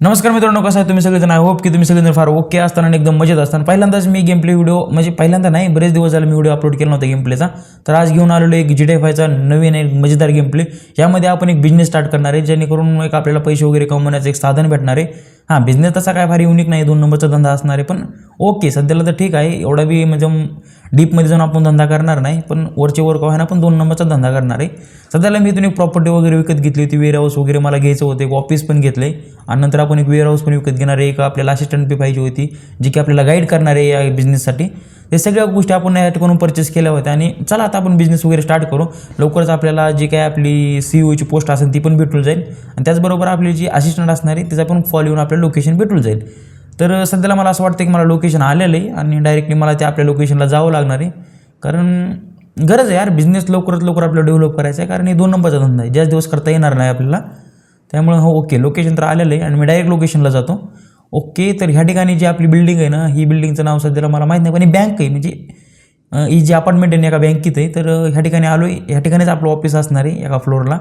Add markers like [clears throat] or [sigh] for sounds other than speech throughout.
नमस्कार मित्रांनो कसं आहे तुम्ही सगळेजण? आय होप की तुम्ही सगळेजण फार ओके असताना आणि एकदम मजेत असताना. पहिल्यांदाच मी गेम प्ले व्हिडिओ म्हणजे पहिल्यांदा नाही बरेच दिवस झाले मी व्हिडिओ अपलोड केला नव्हता गेम प्लेचा तर आज घेऊन आलेलो एक जी डी फायचा नवीन एक मजेदार गेम प्ले यामध्ये आपण एक बिझनेस स्टार्ट करणार आहे जेणेकरून एक आपल्याला पैसे वगैरे कमवण्याचं एक साधन भेटणार आहे. हां बिझनेस तसा काय फार युनिक नाही दोन नंबरचा धंदा असणार आहे पण ओके सध्याला तर ठीक आहे. एवढा बी म्हणजे डीपमध्ये जाऊन आपण धंदा करणार नाही पण वरचे वर्क आहे ना पण दोन नंबरचा धंदा करणार आहे. सध्याला मी इथून एक प्रॉपर्टी वगैरे विकत घेतली होती वेअर हाऊस वगैरे मला घ्यायचं होतं एक ऑफिस पण घेतलं आहे आणि नंतर आपण एक वेअर हाऊस पण विकत घेणार आहे एक आपल्याला असिस्टंट बी पाहिजे होती जी की आपल्याला गाईड करणार आहे या बिझनेससाठी ते सगळ्या गोष्टी आपण या ठिकाणून परचेस केल्या होत्या. आणि चला आता आपण बिझनेस वगैरे स्टार्ट करू. लवकरच आपल्याला जी काय आपली सी ओची पोस्ट असेल ती पण भेटून जाईल. आणि त्याचबरोबर आपली जी असिस्टंट असणार आहे त्याचा पण फॉल येऊन आपल्याला लोकेशन भेटून जाईल. तर सध्याला मला असं वाटतं की मला लोकेशन आलेलं आहे आणि डायरेक्टली मला ते आपल्या लोकेशनला जावं लागणार आहे. कारण गरज आहे यार बिझनेस लवकरात लवकर आपल्याला डेव्हलप करायचं आहे कारण हे दोन नंबरचा धंदा आहे. ज्याच दिवस करता येणार नाही आपल्याला. त्यामुळे हो ओके लोकेशन तर आलेलं आहे आणि मी डायरेक्ट लोकेशनला जातो. ओके तर ह्या ठिकाणी जी आपली बिल्डिंग आहे ना ही बिल्डिंगचं नाव सध्याला मला माहीत नाही पण ही बँक आहे. म्हणजे ही जी अपार्टमेंट आहे ना एका बँकेत आहे तर ह्या ठिकाणी आलो आहे ह्या ठिकाणीच आपलं ऑफिस असणार आहे एका फ्लोअरला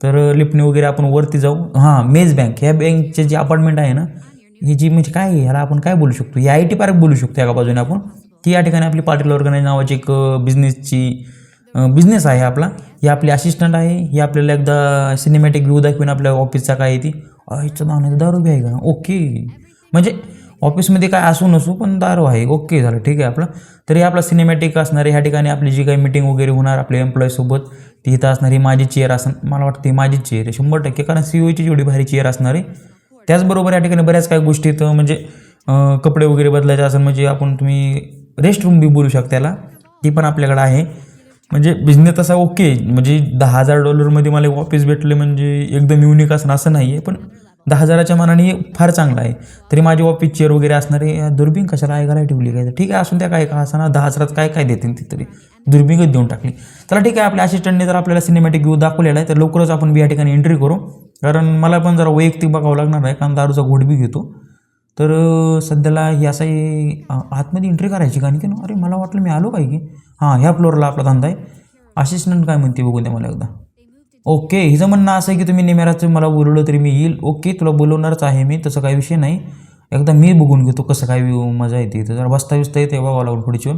तर लिफ्टने वगैरे आपण वरती जाऊ. हां मेज बँक ह्या बँकचे जे अपार्टमेंट आहे ना ही जी म्हणजे काय आहे ह्याला आपण काय बोलू शकतो? ही आय टी पार्क बोलू शकतो एका बाजूने आपण. ती या ठिकाणी आपली पाटील ऑर्गनाईज नावाची एक बिझनेसची बिझनेस आहे आपला. ही आपली असिस्टंट आहे. ही आपल्याला एकदा सिनेमॅटिक व्ह्यू दाखवून आपल्या ऑफिसचा काय आहे ती. आईचं नाव नाही दारू बी आहे का? ओके म्हणजे ऑफिसमध्ये काय असू नसू पण दारू आहे. ओके झालं. ठीक आहे आपलं. तरी आपला सिनेमॅटिक असणार ह्या ठिकाणी आपली जी काही मीटिंग वगैरे होणार आपल्या एम्प्लॉईसोबत ती इथं असणारी माझी चेअर असं मला वाटतं ही चेअर आहे. शंभर टक्के. कारण सी ओची जेवढी भारी चेअर असणार आहे त्याचबरोबर या ठिकाणी बऱ्याच काही गोष्टी आहेत म्हणजे कपडे वगैरे बदलायचे असेल म्हणजे आपण तुम्ही रेस्ट रूम बी बोलू शकता त्याला. ती पण आपल्याकडं आहे. म्हणजे बिझनेस तसा ओके म्हणजे दहा हजार डॉलरमध्ये मला एक ऑफिस भेटले म्हणजे एकदम युनिक असणं असं नाही आहे पण दहा हजाराच्या मानाने हे फार चांगलं आहे. तरी माझी ऑफिस चेअर वगैरे असणारे दुर्बीण कशाला आहे? घालाय ठेवली काय? ठीक आहे असून त्या काय का असं दहा हजारात काय काय देतील ती तरी. दुर्बिणच देऊन टाकली. चला ठीक आहे आपल्या असिस्टंटने जर आपल्याला सिनेमॅटिक व्ह्यू दाखवलेला आहे तर लवकरच आपण या ठिकाणी एंट्री करू. कारण मला पण जरा वैयक्तिक बघावं लागणार आहे कारण दारूचा घोट बी घेतो. तर सध्याला ही असाही आतमध्ये एंट्री करायची का ना अरे मला वाटलं मी आलो काय की? हां ह्या फ्लोअरला आपला धंदा आहे. असिस्टंट काय म्हणते बघून द्या मला एकदा. ओके हिचं म्हणणं असं आहे की तुम्ही नेमेराचं मला बोलवलं तरी मी येईल. ओके तुला बोलवणारच आहे मी तसं काही विषय नाही. एकदा मी बघून घेतो कसं काय मजा येते तर जरा बसता बिसता येते बघावं लागून पुढची.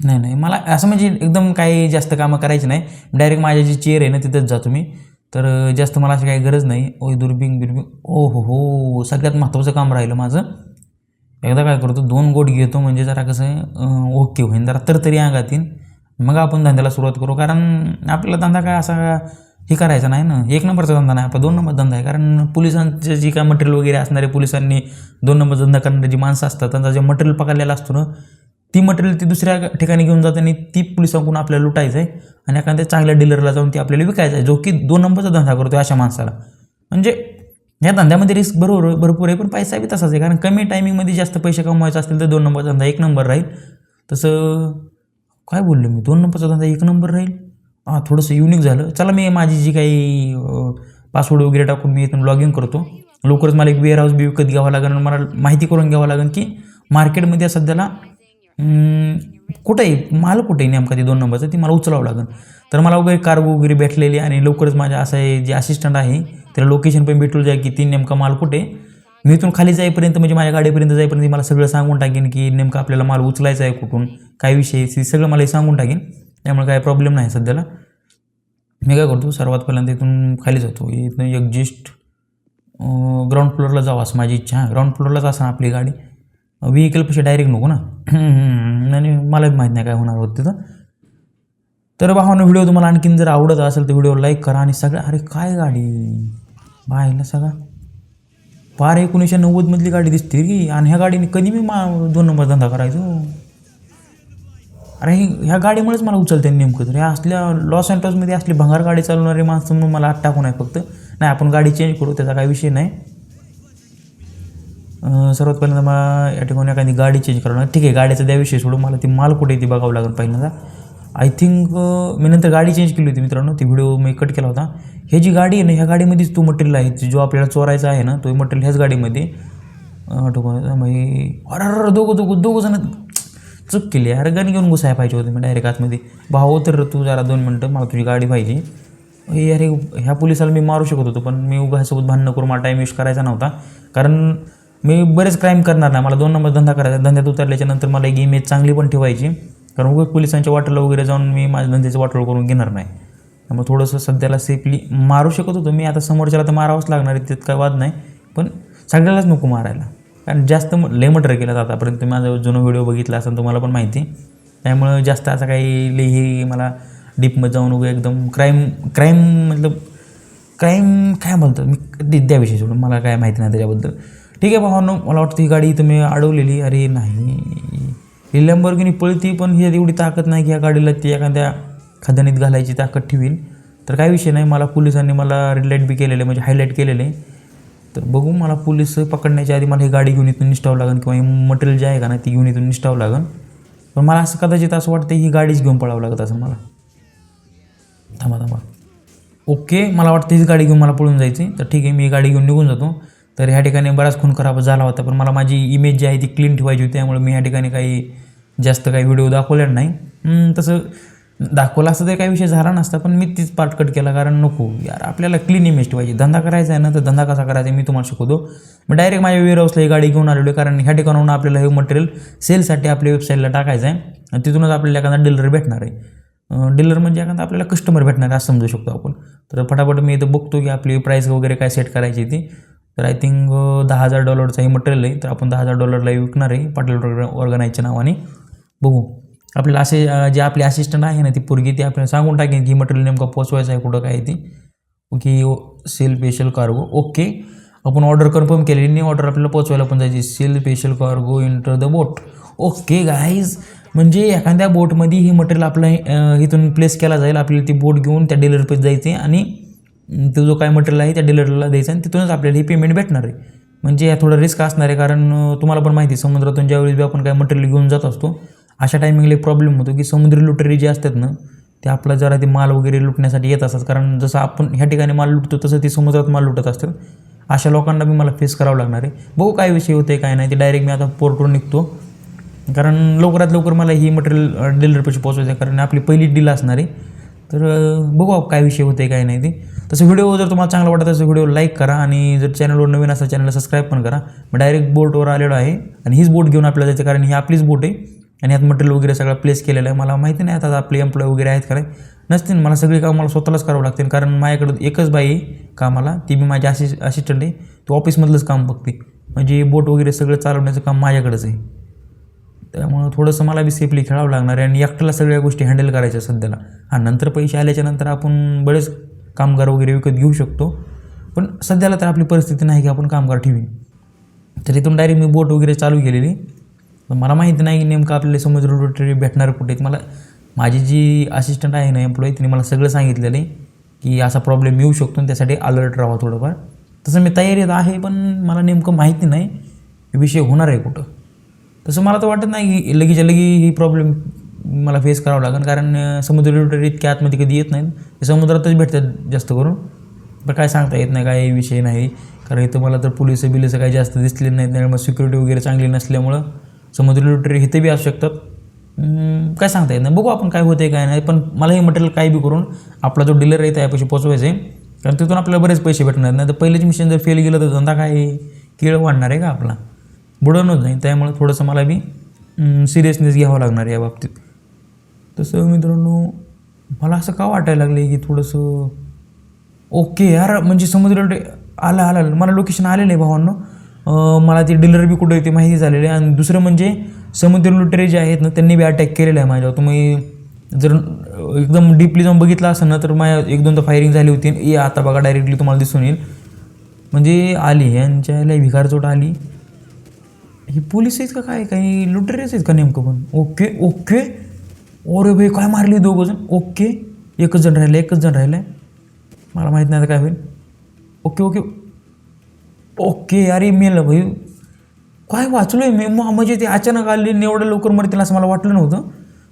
नाही नाही मला असं म्हणजे एकदम काही जास्त कामं करायची नाही. डायरेक्ट माझ्या जी चेअर आहे ना तिथंच जातो मी तर जास्त मला अशी काही गरज नाही. ओ दुर्बिंग बिर्बिंग. ओ हो हो सगळ्यात महत्त्वाचं काम राहिलं माझं. एकदा काय करतो दोन गोट घेतो म्हणजे जरा कसं ओके होईन. जरा तर तरी अंगात येईन मग आपण धंद्याला सुरुवात करू. कारण आपला धंदा काय असा हे करायचा नाही ना. एक नंबरचा धंदा नाही. आपला दोन नंबर धंदा आहे. कारण पोलिसांचे जी काय मटेरियल वगैरे असणारे पोलिसांनी दोन नंबर धंदा करणारे जी माणसं असतात त्यांचा जे मटेरियल पकडलेला असतो ना ती मटेरियल ती दुसऱ्या ठिकाणी घेऊन जात आणि ती पोलिसांकडून आपल्याला लुटायचं आहे आणि एखाद्या चांगल्या डीलरला जाऊन ती आपल्याला विकायचं आहे जो की दोन नंबरचा धंदा करतो अशा माणसाला. म्हणजे या धंद्यामध्ये रिस्क बरोबर भरपूर आहे पण पैसा बी तसाच आहे. कारण कमी टायमिंगमध्ये जास्त पैसे कमवायचे असतील तर दोन नंबर धंदा एक नंबर राहील. तसं काय बोललो मी? दोन नंबरचा धंदा एक नंबर राहील? हां थोडंसं युनिक झालं. चला मी माझी जी काही पासवर्ड वगैरे टाकून मी इथून लॉग इन करतो. लवकरच मला एक वेअर हाऊस बी विकत घ्यावं लागेल आणि मला माहिती करून घ्यावं लागेल की मार्केटमध्ये सध्याला कुठं आहे माल कुठे आहे नेमका ती दोन नंबरचं ती मला उचलावं लागेल. तर मला वगैरे कार्गो वगैरे भेटलेली आहे आणि लवकरच माझ्या असं आहे जे असिस्टंट आहे त्याला लोकेशन पण भेटून जाईल की ती नेमका माल कुठे आहे. मी इथून खाली जाईपर्यंत म्हणजे माझ्या गाडीपर्यंत जाईपर्यंत मला सगळं सांगून टाकेन की नेमकं आपल्याला माल उचलायचा आहे कुठून काय विषय आहे, ते सगळं मला हे सांगून टाकेन. त्यामुळे काय प्रॉब्लेम नाही सध्याला. मी काय करतो सर्वात पहिल्यांदा इथून खाली जातो. इथून एक्झिस्ट ग्राउंड फ्लोअरला जावं असं माझी इच्छा. ग्राउंड फ्लोअरलाच असं आपली गाडी. व्हेकलपेक्षा डायरेक्ट नको ना. आणि मला माहीत नाही काय होणार होतं तिथं. तर भावानं व्हिडिओ तुम्हाला आणखीन जर आवडत असेल तर व्हिडिओ लाईक करा आणि सगळं अरे काय गाडी? बायला सगळा. फार एकोणीसशे नव्वदमधली गाडी दिसते की आणि ह्या गाडीने कधी मी मा दोन नंबर धंदा करायचो? अरे ह्या गाडीमुळेच मला उचलते नेमकं तर. ह्या असल्या लॉस अँटॉसमध्ये असली भंगार गाडी चालवणारी माणसं म्हणून मला आत टाकून आहे फक्त. नाही आपण गाडी चेंज करू त्याचा काही विषय नाही. सर्वात पहिल्यांदा मला या ठिकाणी एखादी गाडी चेंज करावं लागेल ठीक आहे गाडीचा द्या विषय सोडून मला ती माल कुठे आहे ती बघावं लागेल पहिल्यांदा. आय थिंक मी नंतर गाडी चेंज केली होती मित्रांनो. ती व्हिडिओ मी कट केला होता. हे जी गाडी आहे ना ह्या गाडीमध्येच तो मटेरियल आहे. जो आपल्याला चोरायचा आहे ना तो मटेरियल ह्याच गाडीमध्ये अं, ठोका- म्हणजे अरे अरे दोघं दोघं दोघं जण चुक केली. अरे गण घेऊन घुसाय पाहिजे होते मी डायरेक्ट आतमध्ये. भाऊ तर तू जरा दोन मिनटं मला तुझी गाडी पाहिजे. अरे ह्या पोलिसाला मी मारू शकत होतो पण मी उगा ह्यासोबत भांडणं करून मला टाईम वेस्ट करायचा नव्हता. कारण मी बरेच क्राईम करणार नाही. मला दोन नंबर धंदा करायचा धंद्यात उतरल्याच्या नंतर मला एक इमेज चांगली पण ठेवायची. कारण उगाच पोलिसांच्या वाटलं वगैरे जाऊन मी माझ्या धंद्याचं वाटोळ करून घेणार नाही. त्यामुळे थोडंसं सध्याला सेफली मारू शकत होतो. मी आता समोरच्याला तर मारावंच लागणार आहे. त्यात काय वाद नाही. पण सगळ्यालाच नको मारायला. कारण जास्त लय मटर केलं आतापर्यंत. माझा जुनं व्हिडिओ बघितला असेल तुम्हाला पण माहिती. त्यामुळं जास्त असं काही लई हे मला डीपमध्ये जाऊन उगा एकदम क्राईम क्राईम मतलब क्राईम काय म्हणतात मी कधी द्याविषयी सोडून. मला काय माहिती नाही त्याच्याबद्दल. ठीक आहे भावांनो मला वाटतं ही गाडी तुम्ही अडवलेली. अरे नाही. ही लॅम्बोर्गिनी पळती पण ही एवढी ताकद नाही की या गाडीला ती एखाद्या खदानीत घालायची ताकद ठेवील तर काय विषय नाही मला पोलिसांनी मला रेड लाइट बी केलेले म्हणजे हायलाईट केलेले. तर बघू मला पोलीस पकडण्याच्या आधी मला ही गाडी घेऊन इथून निष्ठावं लागेल किंवा हे मटेरियल जे आहे का ना ती घेऊन इथून निष्ठावं लागेल पण मला असं कदाचित असं वाटतं ही गाडीच घेऊन पळावं लागत असं मला. थांबा थांबा. ओके मला वाटतं हीच गाडी घेऊन मला पळून जायची तर ठीक आहे मी ही गाडी घेऊन निघून जातो. तर ह्या ठिकाणी बराच खून खराब झाला होता पण मला माझी इमेज जी आहे ती क्लीन ठेवायची होती त्यामुळे मी ह्या ठिकाणी काही जास्त काही व्हिडिओ दाखवले नाही. तसं दाखवला असतं तर काही विषय झाला नसता पण मी तीच पार्ट कट केला कारण नको यार आपल्याला क्लीन इमेज ठेवायची. धंदा करायचा आहे ना तर धंदा कसा करायचा आहे मी तुम्हाला शिकवतो. मी डायरेक्ट माझ्या वेअरहाऊसला ही गाडी घेऊन आलेलो आहे कारण ह्या ठिकाणाहून आपल्याला हे मटेरियल सेलसाठी आपल्या वेबसाईटला टाकायचं आहे. आणि तिथूनच आपल्याला एखादा डीलर भेटणार आहे. डीलर म्हणजे एखादा आपल्याला कस्टमर भेटणार आहे असं समजू शकतो आपण. तर फटाफट मी इथं बघतो की आपली प्राईस वगैरे काय सेट करायची ती. तर आय थिंक दहा हजार डॉलरचं हे मटेरियल आहे. तर आपण दहा हजार डॉलरला विकणार आहे. पाटील ऑर्गनाईजच्या नावाने. बघू. आपल्याला असे जे आपले असिस्टंट आहे ना ती पोरगी ती आपल्याला सांगून टाकेन की मटेरियल नेमकं पोचवायचं आहे कुठं काय ती. Okay sail special cargo okay. आपण ऑर्डर कन्फर्म केलेली. नाही ऑर्डर आपल्याला पोचवायला पण जायची. Sail special cargo enter the boat okay guys म्हणजे एखाद्या बोटमध्ये हे मटेरियल आपलं इथून प्लेस केला जाईल. आपल्याला ती बोट घेऊन त्या डीलरपेच जायचे आणि तो जो काय मटेरियल आहे त्या डीलरला द्यायचा आणि तिथूनच आपल्याला ही पेमेंट भेटणार आहे. म्हणजे या थोडं रिस्क असणार आहे कारण तुम्हाला पण माहिती आहे, समुद्रातून ज्यावेळेस बी आपण काय मटेरियल घेऊन जात असतो अशा टायमिंगला एक प्रॉब्लेम होतो की समुद्री लुटेरी जे असतात ना ते आपला जरा ते माल वगैरे लुटण्यासाठी येत असतात. कारण जसं आपण ह्या ठिकाणी माल लुटतो तसं ते समुद्रात माल लुटत असतात. अशा लोकांना बी मला फेस करावं लागणार आहे. बघू काय विषय होते काय नाही. ते डायरेक्ट मी आता पोर्टवर निघतो. कारण लवकरात लवकर मला ही मटेरियल डीलरपाशी पोहोचवायचं आहे. कारण आपली पहिली डील असणार आहे. तर बघू काय विषय होते काय नाही ते. तसं व्हिडिओ जर तुम्हाला चांगला वाटत असेल व्हिडिओ लाईक करा आणि जर चॅनलवर नवीन असेल चॅनलला सबस्क्राईब पण करा. मी डायरेक्ट बोटवर आलेलो आहे आणि हीच बोट घेऊन आपल्याला जायचं कारण ही आपलीच बोट आहे आणि यात मटेरियल वगैरे सगळं प्लेस केलेलं आहे. मला माहिती नाही आता आपले एम्प्लॉय वगैरे आहेत काय नसतील मला सगळी कामं मला स्वतःलाच करावं लागतील कारण माझ्याकडं एकच बाई आहे कामाला. ती मी माझी असिस असिस्टंट आहे. तो ऑफिसमधलंच काम बघते. म्हणजे बोट वगैरे सगळं चालवण्याचं काम माझ्याकडेच आहे. त्यामुळं थोडंसं मला बी सेफली खेळावं लागणार आहे आणि एकट्याला सगळ्या गोष्टी हँडल करायच्या सध्याला. आणि नंतर पैसे आल्याच्यानंतर आपण बरेच कामगार वगैरे विकत घेऊ शकतो. पण सध्याला तर आपली परिस्थिती नाही की आपण कामगार ठेवी तर इथून डायरेक्ट मी बोट वगैरे चालू केलेली. पण मला माहिती नाही की नेमकं आपल्याला समुद्र रोटरी भेटणार कुठे. मला माझी जी असिस्टंट आहे ना एम्प्लॉई तिने मला सगळं सांगितलेलं आहे की असा प्रॉब्लेम येऊ शकतो आणि त्यासाठी अलर्ट राहा थोडंफार. तसं मी तयारीत आहे पण मला नेमकं माहिती नाही विषय होणार आहे कुठं. तसं मला तर वाटत नाही की लगेच्या लगी ही प्रॉब्लेम मला फेस करावं लागेल. कारण समुद्र रोटरी इतक्या आतमध्ये कधी येत नाहीत. ते समुद्रातच भेटतात जास्त करून. पण काय सांगता येत नाही काय विषय नाही. कारण इथं मला तर पोलीस बिलिसं काही जास्त दिसले नाहीत. त्यामुळे सिक्युरिटी वगैरे चांगली नसल्यामुळं समुद्र लुटेरी इथे बी असू शकतात. काय सांगता येत नाही. बघू आपण काय होते काय नाही. पण मला हे मटेरियल काय बी करून आपला जो डीलर आहे त्यापाशी पोचवायचं आहे. कारण तिथून आपल्याला बरेच पैसे भेटणार. नाही तर पहिलेच मिशन जर फेल गेलं तर धंदा काय? केळ वाढणार आहे का आपला? बुडवणच नाही. त्यामुळे थोडंसं मला बी सिरियसनेस घ्यावं लागणार या बाबतीत. तसं मित्रांनो मला असं का वाटायला लागले की थोडंसं ओके यार म्हणजे समुद्र डे- आलं आलं आलं. मला लोकेशन आलेलं आहे भावांनो. मला ते डीलर बी कुठे ते माहिती झालेली आहे. आणि दुसरं म्हणजे समुद्र लुटेरे जे आहेत ना त्यांनी बी अटॅक केलेला आहे माझ्यावर. तुम्ही जर एकदम डीपली जाऊन बघितलं असेल ना तर माझ्या एक दोनदा फायरिंग झाली होती. ये आता बघा डायरेक्टली तुम्हाला दिसून येईल. म्हणजे आली यांच्या याला भिकारचोट आली. हे पोलीस आहेत का काय? काही लुटेरेच आहेत का नेमकं पण? ओके ओके अरे भाई काय मारली दोघं जण? ओके एकच जण राहिलं एकच जण राहिलं मला माहीत नाही आता काय होईल. ओके ओके ओके अरे मेलं भाई. काय वाचलो आहे मी? मग म्हणजे ते अचानक आले आणि एवढं लवकर मरतील असं मला वाटलं नव्हतं.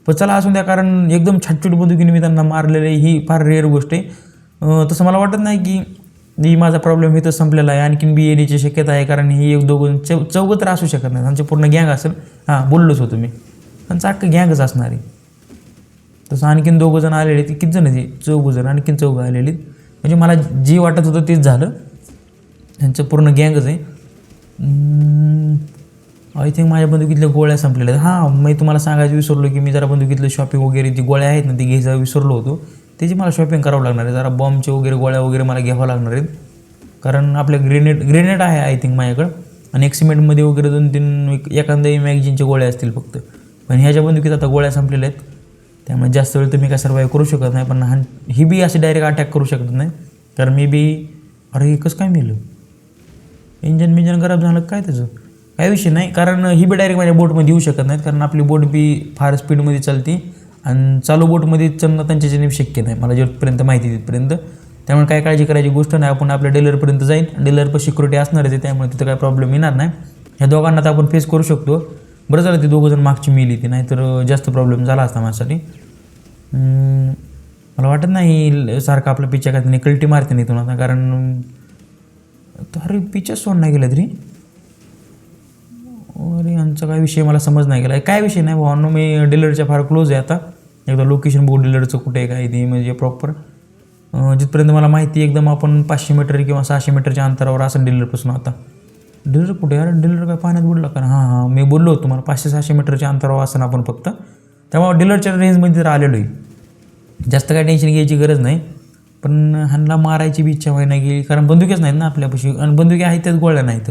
पण चला असून द्या कारण एकदम छटछूट बंदुकीने मी त्यांना मारलेलं आहे ही फार रेअर गोष्ट आहे. तसं मला वाटत नाही की ही माझा प्रॉब्लेम इथं संपलेला आहे. आणखीन बी येण्याची शक्यता आहे कारण ही एक दोघं चौ चौघं तर असू शकत नाही. त्यांचे पूर्ण गँग असेल. हां बोललोच होतो मी. पण अख्खं गँगच असणार आहे. तसं आणखीन दोघं जण आलेले ते किती जण ते चौघं जण आणखीन चौघं आलेली म्हणजे मला जे वाटत होतं तेच झालं. त्यांचं पूर्ण गँगच आहे. आय थिंक माझ्या बंदुकीतल्या गोळ्या संपलेल्या आहेत. हां मी तुम्हाला सांगायचं विसरलो की मी जरा बंदुकीतलं शॉपिंग वगैरे जी गोळ्या आहेत ना ती घ्यायचं विसरलो होतो. त्याची मला शॉपिंग करावं लागणार आहे. जरा बॉम्बचे वगैरे गोळ्या वगैरे मला घ्यावं लागणार आहेत. कारण आपल्या ग्रेनेड ग्रेनेड आहे आय थिंक माझ्याकडं. आणि एक सिमेंटमध्ये वगैरे दोन तीन एक एखाद्या मॅगझिनच्या गोळ्या असतील फक्त. पण ह्याच्या बंदुकीत आता गोळ्या संपलेल्या आहेत. त्यामुळे जास्त वेळ तर मी काय सर्वाईव्ह करू शकत नाही. पण हा ही बी अशी डायरेक्ट अटॅक करू शकत नाही. तर मी बी अरे कसं काय मिळलं इंजन बिंजन खराब झालं काय त्याचं? काय विषय नाही. कारण ही बी डायरेक्ट माझ्या बोटमध्ये येऊ शकत नाहीत. कारण आपली बोट बी फार स्पीडमध्ये चालते. आणि चालू बोटमध्ये चलणं त्यांच्याच्याने शक्य नाही. मला जेवढपर्यंत माहिती तिथपर्यंत. त्यामुळे काय काळजी करायची गोष्ट नाही. आपण आपल्या डीलरपर्यंत जाईल डीलर पण सिक्युरिटी असणारच आहे त्यामुळे तिथं काय प्रॉब्लेम येणार नाही. ह्या दोघांना तर आपण फेस करू शकतो. बरं झालं ते दोघं जण मागची मिली ती नाहीतर जास्त प्रॉब्लेम झाला असता माझ्यासाठी. मला वाटत नाही सारखं आपलं पिच्च्या काय त्याने कल्टी मारते नाही तुला कारण अरे पिच्चा सोड नाही गेलं तरी. अरे यांचा काय विषय मला समज नाही गेला. काय विषय नाही भावांनो मी डीलरच्या फार क्लोज आहे आता. एकदा लोकेशन बघू डीलरचं कुठे आहे काय ते म्हणजे प्रॉपर जिथपर्यंत मला माहिती एकदम आपण पाचशे मीटर किंवा सहाशे मीटरच्या अंतरावर असं डीलरपासून आता. डीलर कुठे आहे? अरे डीलर काय पाण्यात बुडला का? हां हां मी बोललो होतो मला पाचशे सहाशे मीटरच्या अंतरावर असं आपण फक्त. त्यामुळे डीलरच्या रेंजमध्ये तर आलेलो आहे जास्त काय टेन्शन घ्यायची गरज नाही. पण ह्यांना मारायची बी इच्छा व्हायला गेली. कारण बंदुकीच नाहीत ना आपल्यापाशी. आणि बंदुकी आहेत त्याच गोळ्या नाहीत.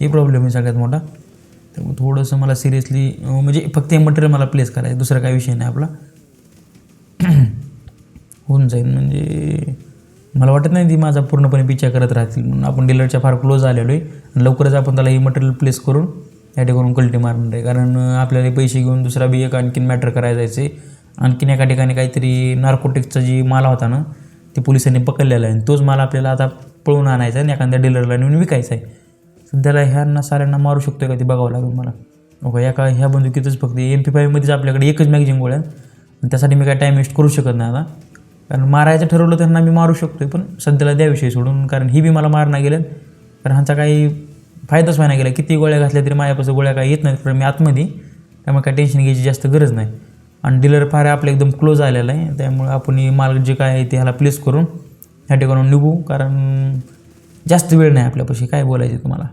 हे प्रॉब्लेम आहे सगळ्यात मोठा. त्यामुळे थोडंसं मला सिरियसली म्हणजे फक्त हे मटेरियल मला प्लेस करायचं दुसरा काही विषय नाही आपला. [clears throat] होऊन जाईल म्हणजे मला वाटत नाही ती माझा पूर्णपणे पिच्छा करत राहतील. म्हणून आपण डीलरच्या फार क्लोज आलेलो आहे. आणि लवकरच आपण त्याला ही मटेरियल प्लेस करून त्या ठिकाणून कल्टी मारणार आहे कारण आपल्याला पैसे घेऊन दुसरा बी एक आणखीन मॅटर करायला जायचं आहे आणखीन एका ठिकाणी काहीतरी नार्कोटिक्सचा जी माल होता ना ते पोलिसांनी पकडलेला आहे. आणि तोच माल आपल्याला आता पळून आणायचा आहे आणि एखाद्या डीलरला नेऊन विकायचा आहे. सध्याला ह्यांना साऱ्यांना मारू शकतो का ते बघावं लागेल मला. ओके एका ह्या बंदुकीतच फक्त एम पी फाईव्हमध्येच आपल्याकडे एकच मॅगझिन गोळ्या त्यासाठी मी काय टाईम वेस्ट करू शकत नाही आता. कारण मारायचं ठरवलं त्यांना मी मारू शकतो पण सध्याला द्या विषय सोडून कारण ही बी मला मारणं गेलं कारण ह्यांचा काही फायदाच व्हायला गेला. किती गोळ्या घातल्या तरी माझ्यापासून गोळ्या काही येत नाहीत कारण मी आतमध्ये त्यामुळे काही टेन्शन घ्यायची जास्त गरज नाही. आणि डीलर फार आपलं एकदम क्लोज आलेला आहे त्यामुळे आपण माल जे काय आहे ते ह्याला प्लेस करून ह्या ठिकाणून निघू. कारण जास्त वेळ नाही आपल्यापाशी काय बोलायचं तुम्हाला?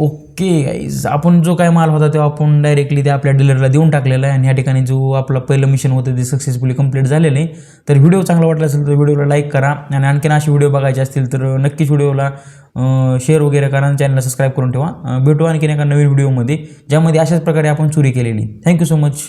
ओके गाईज आपण जो काय माल होता तो आपण डायरेक्टली ते आपल्या डीलरला देऊन टाकलेला आहे. आणि या ठिकाणी जो आपला पहिलं मिशन होतं ते सक्सेसफुली कंप्लीट झालेलं आहे. तर व्हिडिओ चांगला वाटला असेल तर व्हिडिओला लाईक करा. आणि आणखीन असे व्हिडिओ बघायचे असतील तर नक्कीच व्हिडिओला शेअर वगैरे करा आणि चॅनलला सबस्क्राईब करून ठेवा. भेटू आणखीन एका नवीन व्हिडिओमध्ये ज्यामध्ये अशाच प्रकारे आपण चोरी केलेली थँक्यू सो मच